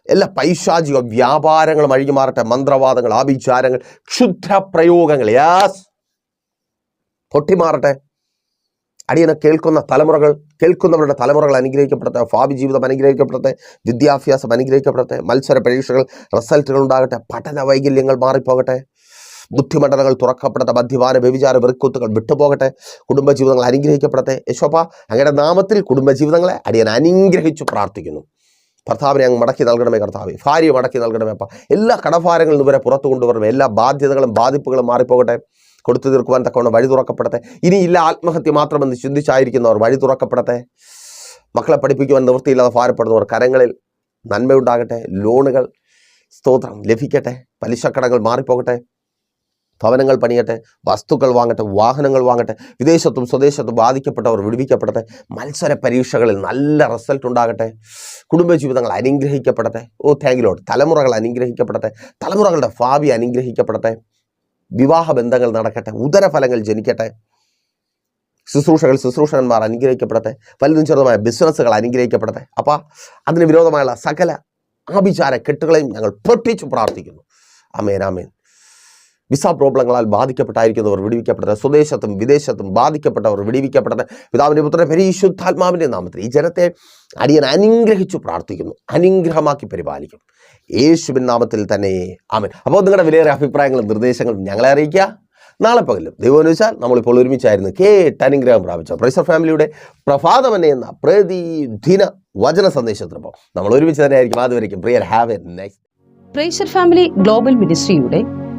എല്ലാ പൈശാചിക വ്യാപാരങ്ങളും അഴിഞ്ഞു മാറട്ടെ മന്ത്രവാദങ്ങൾ ആഭിചാരങ്ങൾ ക്ഷുദ്ര പ്രയോഗങ്ങൾ യാസ് പൊട്ടിമാറട്ടെ. അടിയനെ കേൾക്കുന്ന തലമുറകൾ കേൾക്കുന്നവരുടെ തലമുറകൾ അനുഗ്രഹിക്കപ്പെടട്ടെ ഭാവി ജീവിതം അനുഗ്രഹിക്കപ്പെടട്ടെ വിദ്യാഭ്യാസം അനുഗ്രഹിക്കപ്പെടട്ടെ മത്സര പരീക്ഷകൾ റിസൾട്ടുകൾ ഉണ്ടാകട്ടെ പഠന വൈകല്യങ്ങൾ മാറിപ്പോകട്ടെ ബുദ്ധിമണ്ഡലങ്ങൾ തുറക്കപ്പെടട്ടെ മദ്യപാന വ്യഭിചാര വെറുക്കുത്തുകൾ വിട്ടുപോകട്ടെ കുടുംബജീവിതങ്ങൾ അനുഗ്രഹിക്കപ്പെടട്ടെ. യശോപ്പ അങ്ങയുടെ നാമത്തിൽ കുടുംബജീവിതങ്ങളെ അടിയൻ അനുഗ്രഹിച്ചു പ്രാർത്ഥിക്കുന്നു. ഭർത്താവിനെ അങ്ങ് മടക്കി നൽകണമേ കർത്താവ്. ഭാര്യ മടക്കി നൽകണമേ അപ്പ. എല്ലാ കടഭാരങ്ങളും ഇവരെ പുറത്തു കൊണ്ടുവരണമേ. എല്ലാ ബാധ്യതകളും ബാധിപ്പുകളും മാറിപ്പോകട്ടെ. കൊടുത്തു തീർക്കുവാൻ തക്കവണ്ണം വഴി തുറക്കപ്പെടട്ടെ. ഇനിയില്ല ആത്മഹത്യ മാത്രമെന്ന് ചിന്തിച്ചായിരിക്കുന്നവർ വഴി തുറക്കപ്പെടട്ടെ. മക്കളെ പഠിപ്പിക്കുവാൻ നിവൃത്തിയില്ലാതെ ഭാരപ്പെടുന്നവർ കരങ്ങളിൽ നന്മയുണ്ടാകട്ടെ. ലോണുകൾ സ്തോത്രം ലഭിക്കട്ടെ. പലിശക്കടങ്ങൾ മാറിപ്പോകട്ടെ. ഭവനങ്ങൾ പണിയട്ടെ. വസ്തുക്കൾ വാങ്ങട്ടെ. വാഹനങ്ങൾ വാങ്ങട്ടെ. വിദേശത്തും സ്വദേശത്തും ബാധിക്കപ്പെട്ടവർ വിടുവിക്കപ്പെടട്ടെ. മത്സര പരീക്ഷകളിൽ നല്ല റിസൾട്ട് ഉണ്ടാകട്ടെ. കുടുംബജീവിതങ്ങൾ അനുഗ്രഹിക്കപ്പെടട്ടെ. ഓ താങ്കിലോട്ട് തലമുറകൾ അനുഗ്രഹിക്കപ്പെടട്ടെ. തലമുറകളുടെ ഭാവി അനുഗ്രഹിക്കപ്പെടട്ടെ. വിവാഹ ബന്ധങ്ങൾ നടക്കട്ടെ ഉദരഫലങ്ങൾ ജനിക്കട്ടെ ശുശ്രൂഷകൾ ശുശ്രൂഷകന്മാർ അനുഗ്രഹിക്കപ്പെടട്ടെ വലുതും ചെറുതുമായ ബിസിനസ്സുകൾ അനുഗ്രഹിക്കപ്പെടട്ടെ. അപ്പോൾ അതിന് വിരോധമായുള്ള സകല ആഭിചാര കെട്ടുകളെയും ഞങ്ങൾ പൊട്ടിച്ചു പ്രാർത്ഥിക്കുന്നു. ആമേൻ. വിസ പ്രോബ്ലങ്ങളാൽ ബാധിക്കപ്പെട്ടായിരിക്കുന്നവർ വിടിവിക്കപ്പെടട്ടെ സ്വദേശത്തും വിദേശത്തും ബാധിക്കപ്പെട്ടവർ വിടിവിക്കപ്പെടട്ടെ പിതാവിന്റെ പുത്രൻ പരിശുദ്ധാത്മാവിന്റെ നാമത്തിൽ. ഈ ജനത്തെ അടിയൻ അനുഗ്രഹിച്ചു പ്രാർത്ഥിക്കുന്നു അനുഗ്രഹമാക്കി പരിപാലിക്കും. യേശുവിൻ നാമത്തിൽ തന്നെ ആമൻ. അപ്പോൾ നിങ്ങളുടെ വിലയേറെ അഭിപ്രായങ്ങളും നിർദ്ദേശങ്ങളും ഞങ്ങളെ അറിയിക്കുക. നാളെ പകലും ദൈവം വെച്ചാൽ നമ്മളിപ്പോൾ ഒരുമിച്ചായിരുന്നു കേട്ട് അനുഗ്രഹം പ്രാപിച്ച പ്രൈസർ ഫാമിലിയുടെ പ്രഭാതമനെ എന്ന പ്രതിദിന വചന സന്ദേശത്തിനൊപ്പം നമ്മൾ ഒരുമിച്ച് തന്നെ ആയിരിക്കും. അതുവരെയും prior have a nice praiser family global മിനിസ്ട്രിയുടെ